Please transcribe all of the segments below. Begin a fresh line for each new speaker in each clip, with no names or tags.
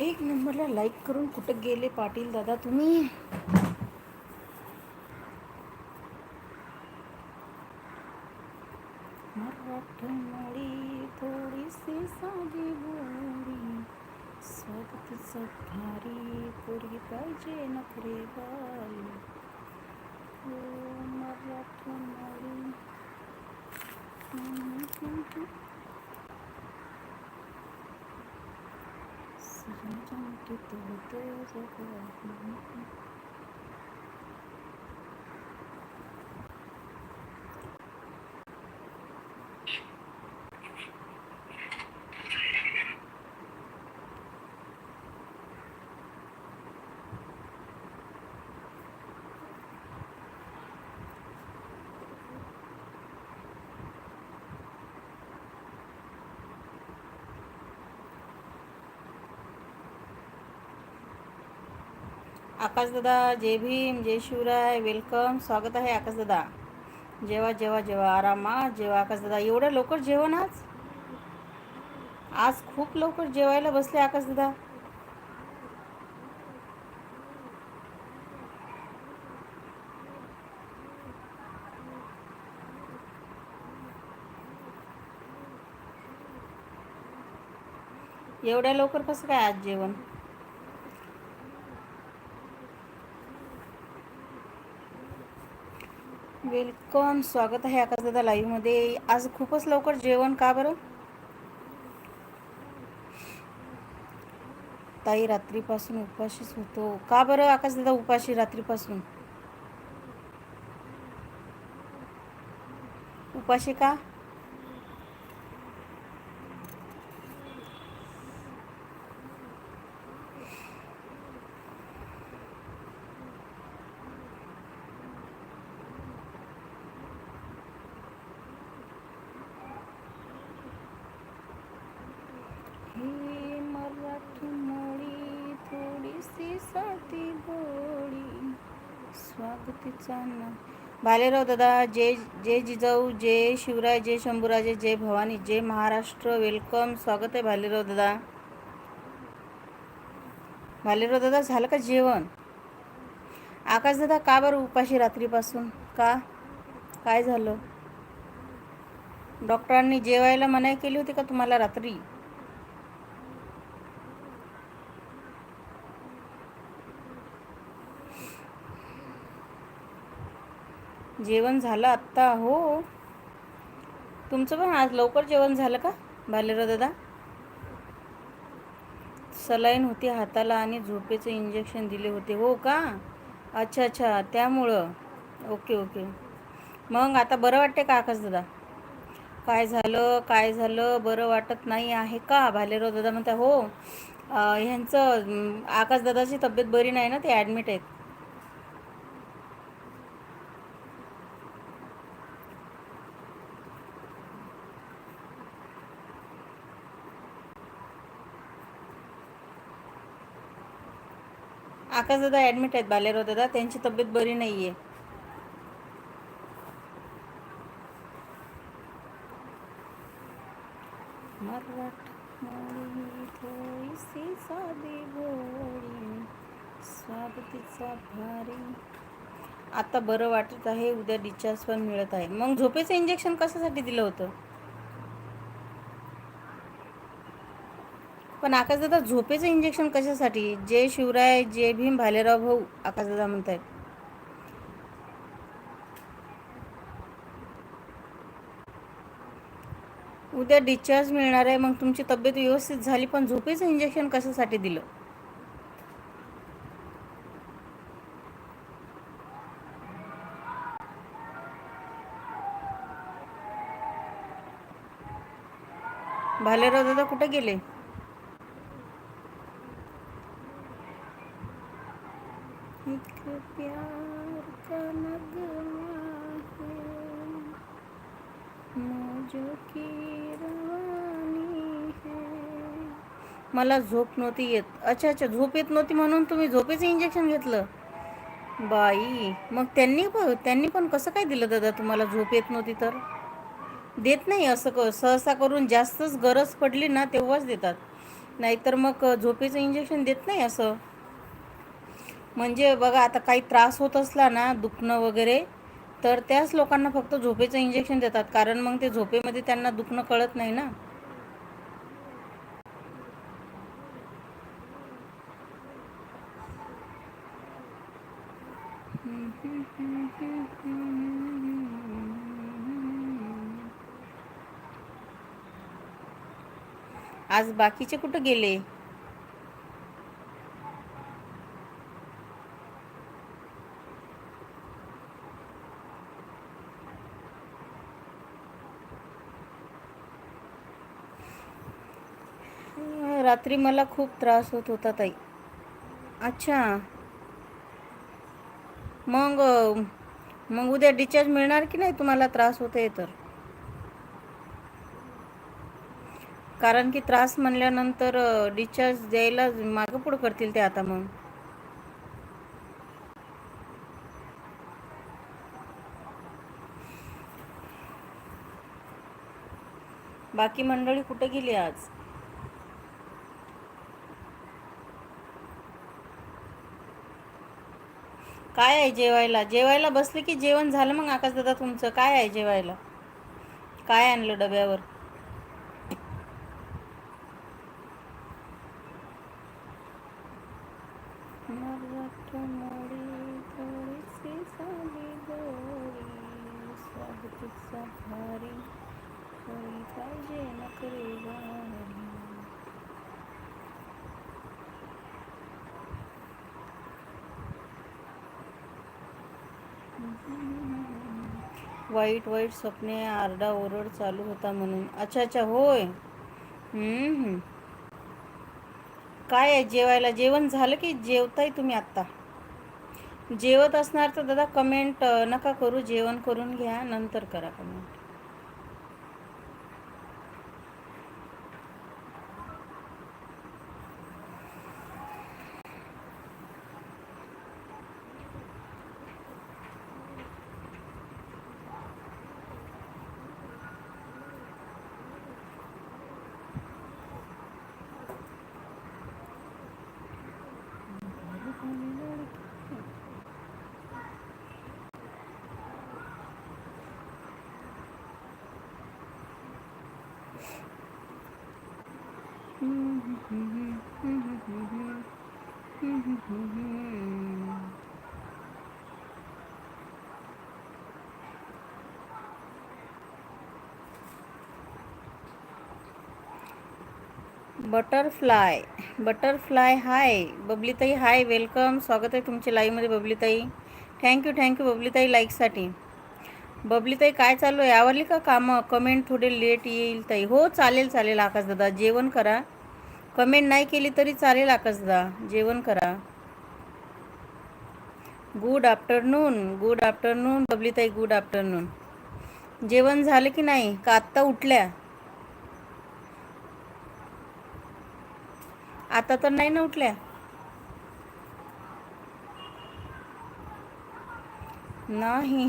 एक नंबरला लाईक करून कुठं गेले पाटील दादा तुम्ही? मराठमोळी थोडीशी साधी बोरी स्वागतीचं भारी पोरगी पाहिजे नखरे बाई. हो मराठमोळी आकाशदादा जय भीम जय शिवराय वेलकम स्वागत आहे आकाशदादा. जेव्हा जेव्हा जेव्हा आरामा जेव्हा आकाशदादा. एवढ्या लवकर जेवण आज? आज खूप लवकर जेवायला बसले आकाशदादा. एवढ्या लवकर कसं काय आज जेवण? वेलकम स्वागत आहे आकाशदादा लाईव्हमध्ये आज खूपच लवकर जेवण का बरं? ताई रात्रीपासून उपाशीच होतो. का बरं आकाशदादा उपाशी रात्रीपासून? उपाशी का ही मराठमोळी थोडीशी साधी बोळी तिचा ना. भालेराव दादा जय जय जिजाऊ जय शिवराय जय शंभूराजे जय भवानी जय महाराष्ट्र वेलकम. स्वागत आहे भालेराव दादा. भालेराव दादा झालं का जेवण? आकाश दादा का बरं उपाशी रात्रीपासून? का? काय झालं? डॉक्टरांनी जेवायला मनाई केली होती का तुम्हाला रात्री? जेवण झालं आत्ता हो. तुमचं पण आज लवकर जेवण झालं का भालेराव दादा? सलाईन होती हाताला आणि झोपेचं इंजेक्शन दिले होते हो का? अच्छा अच्छा त्यामुळं. Okay okay. मग आता बरं वाटते का आकाश दादा? काय झालं काय झालं बरं वाटत नाही आहे का? भालेराव दादा म्हणता हो. ह्यांचं आकाशदादाची आकाश दादाची तब्येत बरी नाही ना ते ॲडमिट आहेत. आकाश दादा ॲडमिट आहेत बालेराव दादा त्यांची तब्येत बरी नाही आहे भारी आता बरं वाटत आहे उद्या डिस्चार्ज पण मिळत आहे. मग झोपेचं इंजेक्शन कशासाठी दिलं होतं? पण आकाशदादा झोपेचं इंजेक्शन कशासाठी? जय शिवराय जय भीम भालेराव भाऊ आकाशदादा म्हणतायत. उद्या डिस्चार्ज मिळणार आहे मग तुमची तब्येत व्यवस्थित झाली पण झोपेचं इंजेक्शन कशासाठी दिलं? भालेराव दादा कुठे गेले एक प्यार का नगमा है मौजों की है। मला झोप नव्हती येत. अच्छा अच्छा झोप येत नव्हती म्हणून तुम्ही झोपेचं इंजेक्शन घेतलं? बाई मग त्यांनी प त्यांनी पण कसं काय दिलं दादा तुम्हाला झोप येत नव्हती तर? देत नाही असं क सहसा करून जास्तच गरज पडली ना तेव्हाच देतात. नाहीतर मग झोपेचं इंजेक्शन देत नाही असं? म्हणजे बघा आता काही त्रास होत असला ना दुखणं वगैरे तर त्याच लोकांना फक्त झोपेचं इंजेक्शन देतात. कारण मग ते झोपेमध्ये त्यांना दुखणं कळत नाही ना. आज बाकीचे कुठं गेले? रात्री मला खूप त्रास होत होता ताई. अच्छा. मग मग उद्या डिस्चार्ज मिळणार की नाही? तुम्हाला त्रास होते तर. कारण की त्रास म्हणल्यानंतर डिस्चार्ज द्यायला मागं पुढं करतील ते आता मग. बाकी मंडळी कुठे गेली आज? काय आहे जेवायला? जेवायला बसले की जेवण झालं मग आकाश दादा तुमचं? काय आहे जेवायला? काय आणलं डब्यावर पाहिजे नकरे वाईट वाईट स्वप्ने आरडा ओरड चालू होता म्हणून. अच्छा अच्छा होय. काय आहे जेवायला? जेवण झालं की जेवताय तुम्ही आत्ता? जेवत असणार तर दादा कमेंट नका करू. जेवण करून घ्या नंतर करा comment butterfly. Butterfly hi. बबलीताई hi. Welcome. स्वागत आहे तुमच्या लाईव्हमध्ये बबलीताई. थँक्यू थँक्यू बबलीताई लाईकसाठी बबलीताई काय चालू आहे? आवडली का कामं? कमेंट थोडे लेट येईल ताई. हो चालेल चालेल आकाशदादा. जेवण करा. कमेंट नाही केली तरी चालेल आकाशदादा जेवण करा. गुड आफ्टरनून गुड आफ्टरनून बबलीताई गुड आफ्टरनून जेवण झालं की नाही? का आत्ता उठल्या? आता तर नाही ना उठल्या? नाही.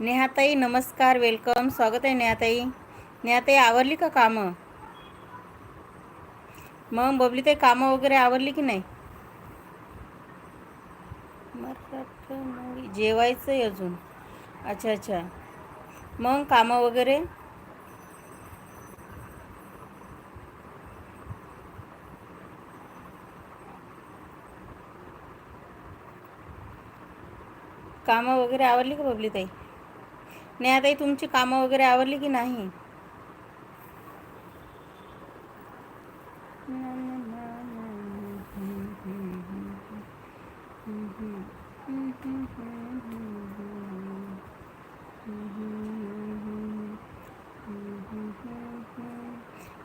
नेहाताई नमस्कार वेलकम स्वागत आहे नेहाताई. नेहाताई आवरली का कामं? मग बबली ते कामं वगैरे आवरली की नाही? जेवायचं आहे अजून. अच्छा अच्छा. मग कामं वगैरे? कामं वगैरे आवरली का बबली ताई? नाही आता तुमची कामं वगैरे आवरली की नाही?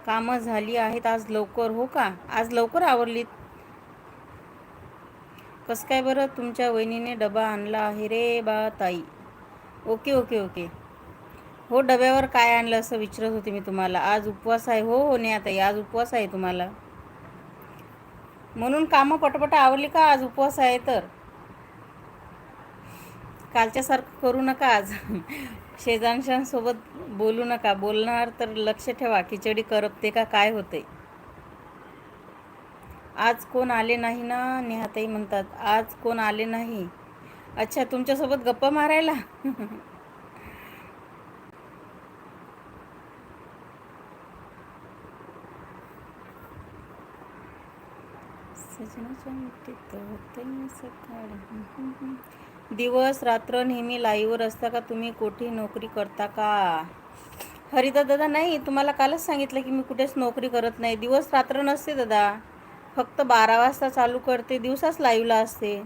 कामं झाली आहेत आज लवकर हो का? आज लवकर आवरलीत. कसं काय बरं? तुमच्या वहिनीने डबा आणला आहे रे बा ताई. Okay okay okay. हो डब्यावर काय आणलं असं विचारत होते मी तुम्हाला. आज उपवास आहे हो हो नाही ताई आज उपवास आहे तुम्हाला. म्हणून कामं पटपट आवडली का? आज उपवास आहे तर. कालच्यासारखं करू नका आज. शेजारच्यांसोबत बोलू नका. बोलणार तर लक्ष ठेवा. खिचडी करपते का काय होते आज कोण आले नाही ना? नेहाताई म्हणतात. आज कोण आले नाही? अच्छा तुमच्यासोबत गप्पा मारायला? सजनाच्या मुठीत होते सकाळ. दिवस रात्र नेहमी लाईव्हवर असता का? तुम्ही कोठे नोकरी करता का? हरिता दादा नाही. तुम्हाला कालच सांगितलं की मी कुठेच नोकरी करत नाही. दिवस रात्र नसते दादा. फक्त बारा वाजता चालू करते दिवसाच लाईव्हला असते.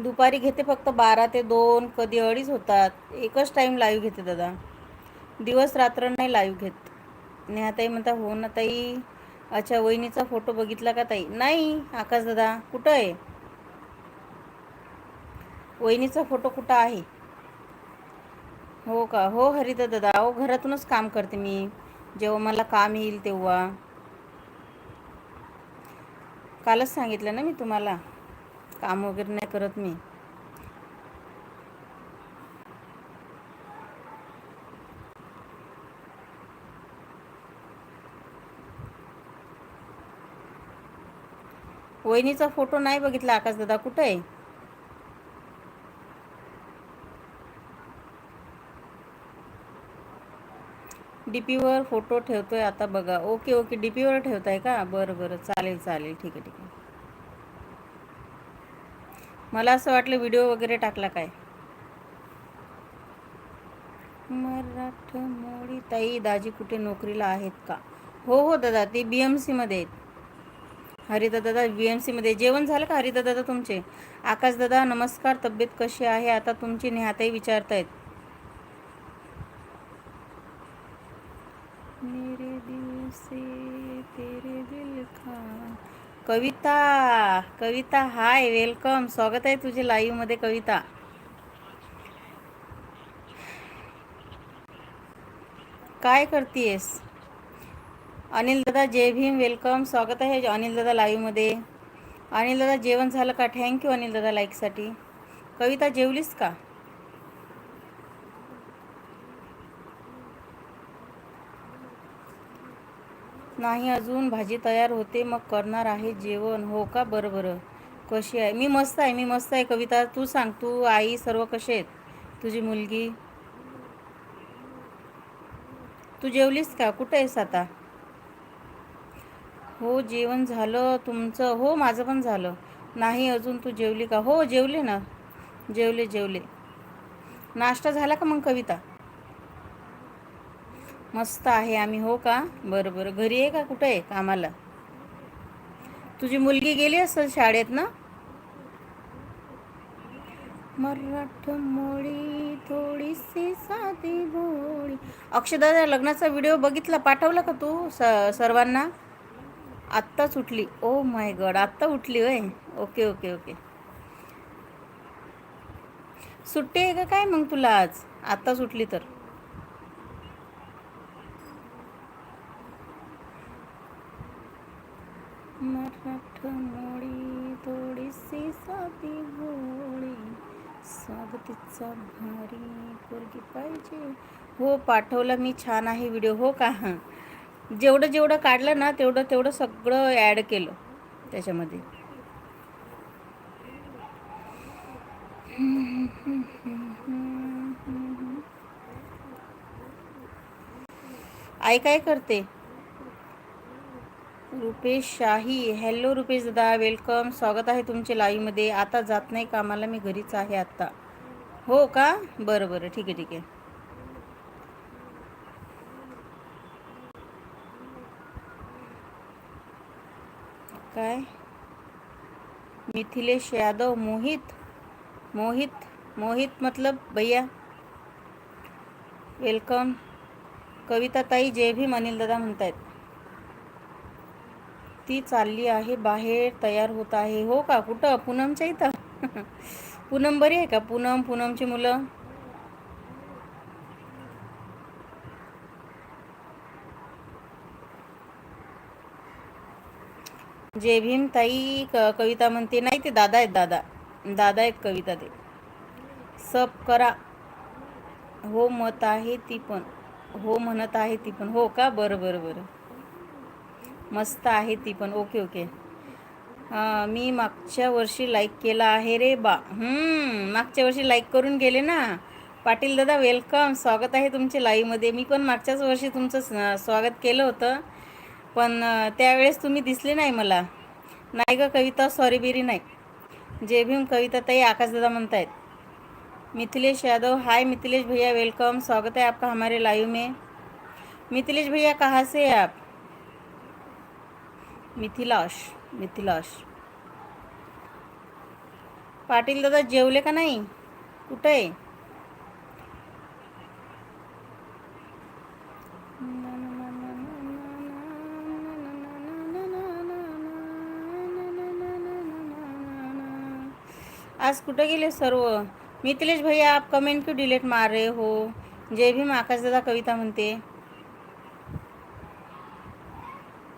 दुपारी घेते फक्त बारा ते दोन कधी अडीच होतात. एकच टाईम लाईव्ह घेते दादा. दिवस रात्र नाही लाईव्ह घेत. नेहाताई म्हणता हो ना ताई. अच्छा वहिनीचा फोटो बघितला का ताई? नाही आकाश दादा. कुठं आहे? वहिनीचा फोटो कुठं आहे? हो का? हो हरिता दादा. अहो घरातूनच काम करते मी. जेव्हा मला काम येईल तेव्हा. कालच सांगितलं ना मी तुम्हाला. काम वगैरे नाही करत मी. वहिनीचा फोटो नाही बघितला आकाश दादा. कुठं आहे? डी पीवर फोटो ठेवतोय आता बघा. Okay okay. डी पीवर ठेवत ठेवताय का? बरं बरं. चालेल चालेल. ठीक आहे ठीक आहे. मला असं वाटलं व्हिडिओ वगैरे टाकला काय? मराठमोळी ताई दाजी कुठे नोकरीला आहेत का? हो हो दादा. ते बी एम सीमध्ये आहेत. हरिदा दादा बी एम सीमध्ये जेवण झालं का हरिदा दादा तुमचे? आकाश दादा नमस्कार. तब्येत कशी आहे? आता तुमची नेहाताई विचारतायत. तेरे दिल से तेरे दिल का। Kavita Kavita hi welcome. स्वागत आहे तुझे लाईव्हमध्ये कविता. काय करतीयस अनिल दादा जय भीम वेलकम. स्वागत आहे अनिल दादा लाईव्हमध्ये. अनिल दादा जेवण झालं का? थँक्यू अनिल दादा लाईकसाठी कविता जेवलीस का? नाही अजून भाजी तयार होते मग करणार आहे जेवण. हो का? बरं बरं. कशी आहे? मी मस्त आहे मी मस्त आहे. कविता तू सांग तू आई सर्व कसे आहेत? तुझी मुलगी? तू जेवलीस का? कुठे आहेस आता? हो जेवण झालं तुमचं. हो माझं पण झालं. नाही अजून तू जेवली का? हो जेवले ना. जेवले जेवले. नाश्ता झाला का मग कविता? मस्त आहे आम्ही हो का? बरं बरं. घरी आहे का? कुठं आहे कामाला? तुझी मुलगी गेली असेल शाळेत ना? मराठमोळी थोडीशी साधी भोळी अक्षदादा लग्नाचा व्हिडिओ बघितला? पाठवला का तू स सर्वांना? आत्ताच उठली ओ oh माय गड आत्ता उठली होय. ओके ओके ओके सुट्टी आहे का? काय मग तुला आज? आत्ताच उठली तर. मराठमोळी थोडीशी साधी भोळी स्वागतीचा भारी पोरगी पाहिजे. हो पाठवलं मी छान आहे व्हिडिओ हो का? हां. जेवढं जेवढं काढलं ना तेवढं तेवढं सगळं ॲड केलं त्याच्यामध्ये. आई काय करते? रुपेश शाही. हॅलो रुपेश दादा वेलकम स्वागत आहे तुमचे लाईव्हमध्ये आता जात नाही कामाला मी घरीच आहे आत्ता हो का? बरं बरं. ठीक आहे ठीक आहे. काय? मिथिलेश यादव मोहित. मोहित मोहित मतलब भैया. वेलकम कविता ताई जय भीम अनिल दादा म्हणतायत. ती चालली आहे बाहेर तयार होत आहे. हो का? कुठं? पूनमच्या इथं? पूनम बरी आहे का? पूनम पूनमची मुलं? जय भीम ताई क कविता म्हणते. नाही ते दादा आहेत दादा. दादा आहेत कविता ते. सब करा. हो मत आहे ती पण. हो म्हणत आहे ती पण. हो का? बरं बरं बरं. मस्त आहे ती पण. ओके ओके हां मी मागच्या वर्षी लाईक केला आहे रे बा. मागच्या वर्षी लाईक करून गेले ना. पाटील दादा वेलकम स्वागत आहे तुमचे लाईव्हमध्ये मी पण मागच्याच वर्षी तुमचं स्वागत केलं होतं. पण त्यावेळेस तुम्ही दिसले नाही मला. नाही ग कविता सॉरी बिरी नाही. जे भीम कविता ताई आकाशदादा म्हणतायत. मिथिलेश यादव हाय मिथिलेश भैया वेलकम स्वागत है आपका हमारे लाइव में. मिथिलेश भैया कहाँ से आप? मिथिलाश मिथिलाश. पाटील दादा जेवले का नाही? कुठं आहे? आज कुठं गेले सर्व? मिथिलेश भैया आप कमेंट क्यों डिलीट मार रहे हो? जय भीम आकाश दादा कविता म्हणते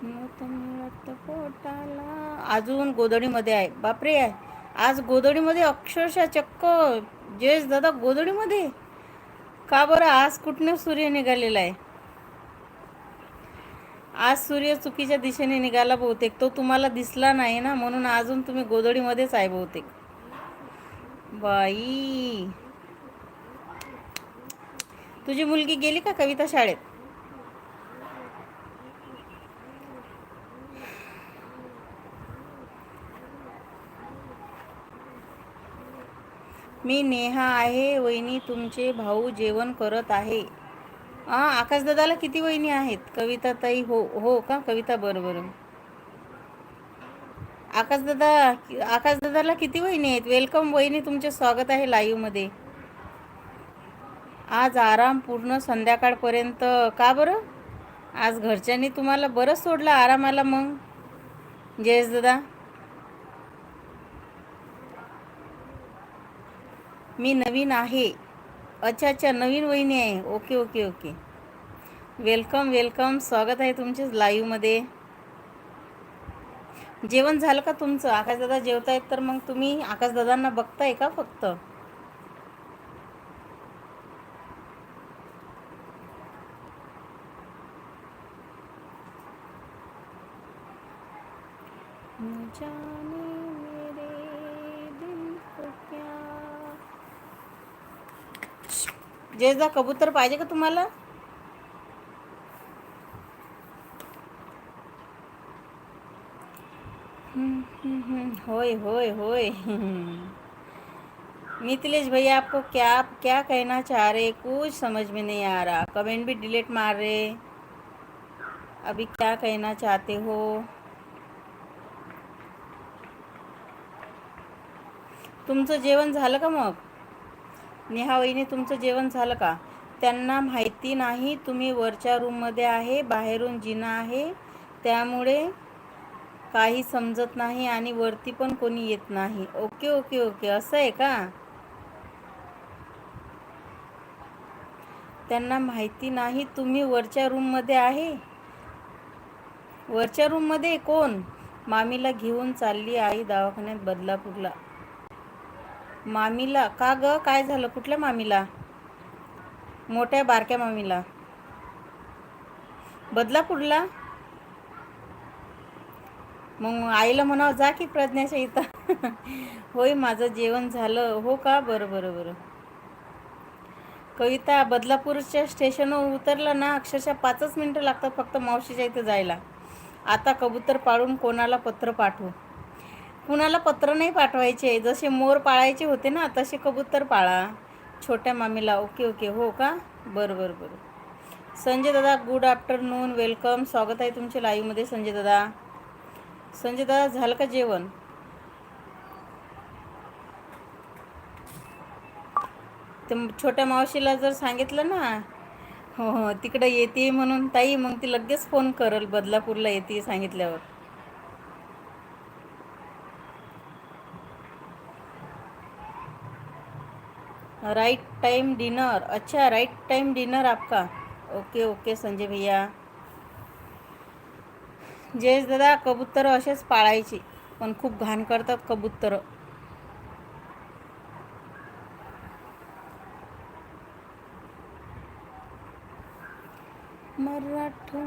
मत मिळत पोटाला अजून गोदडीमध्ये आहे. बापरे! आज गोदडीमध्ये अक्षरशः चक्क जयेश दादा गोदडीमध्ये का बरं? आज कुठनं सूर्य निघालेला आहे? आज सूर्य चुकीच्या दिशेने निघाला बहुतेक. तो तुम्हाला दिसला नाही ना? म्हणून अजून तुम्ही गोदडीमध्येच आहे बहुतेक. बाई! तुझी मुलगी गेली का कविता शाळेत? मी नेहा आहे वहिनी तुमचे भाऊ जेवण करत आहे. हां आकाशदादाला किती वहिनी आहेत? कविता ताई हो हो का? कविता बरं बरं. आकाशदादा आकाशदादाला किती वहिनी आहेत? वेलकम वहिनी तुमचे स्वागत आहे लाईव्हमध्ये आज आराम पूर्ण संध्याकाळपर्यंत का बरं? आज घरच्यांनी तुम्हाला बरंच सोडलं आरामाला मग. जयेश दादा मी नवीन आहे. अच्छा अच्छा नवीन वहिनी आहे. Okay okay okay. Welcome welcome. स्वागत आहे तुमचे लाईव्हमध्ये. जेवण झालं का तुमचं? आकाशदादा जेवतायत तर मग तुम्ही आकाशदादांना बघताय का फक्त? जाने मेरे दिल को क्या जयदा कबूतर पाहिजे का तुम्हाला? होय होय होय. मिथिलेश भैया आपको क्या आप क्या कहना चाह रहे? कुछ समझ में नहीं आ रहा। कमेंट भी डिलीट मार रहे। अभी क्या कहना चाहते हो? तुमचं जेवण झालं का मग? नेहा तुमचं जेवण झालं का? त्यांना माहिती नाही तुम्ही वरच्या रूममध्ये आहे बाहेरून जिना आहे. त्यामुळे काही समजत नाही आणि वरती पण कोणी येत नाही. Okay okay okay. असं आहे का? त्यांना माहिती नाही तुम्ही वरच्या रूममध्ये आहे? वरच्या रूममध्ये कोण? मामीला घेऊन चालली आई दवाखान्यात बदलापूरला. मामीला. का ग? काय झालं? कुठल्या मामीला? मोठ्या बारक्या मामीला. बदलापूरला? मग आईला म्हणावं जा की प्रज्ञाच्या इथं. होय माझं जेवण झालं. हो का? बरं बरं बरं. कविता बदलापूरच्या स्टेशनवर उतरलं ना अक्षरशः पाचच मिनटं लागतात फक्त मावशीच्या इथे जायला. आता कबूतर पाळून कोणाला पत्र पाठवू? कुणाला पत्र नाही पाठवायचे. जसे मोर पाळायचे होते ना तसे कबूतर पाळा. छोट्या मामीला ओके ओके हो का? बरं बरं बरं. संजय दादा गुड आफ्टरनून वेलकम स्वागत आहे तुमच्या लाईव्हमध्ये संजय दादा. संजय दादा झालं का जेवण? ते छोट्या मावशीला जर सांगितलं ना हो हो तिकडं येते म्हणून ताई मग ती लगेच फोन करल बदलापूरला येते सांगितल्यावर. Right time dinner. अच्छा राइट टाइम डिनर आपका। ओके ओके संजय भैया। जयेश दादा कबूतर असेच पाळायची पण खूप घाण करतात कबूतर. मराठा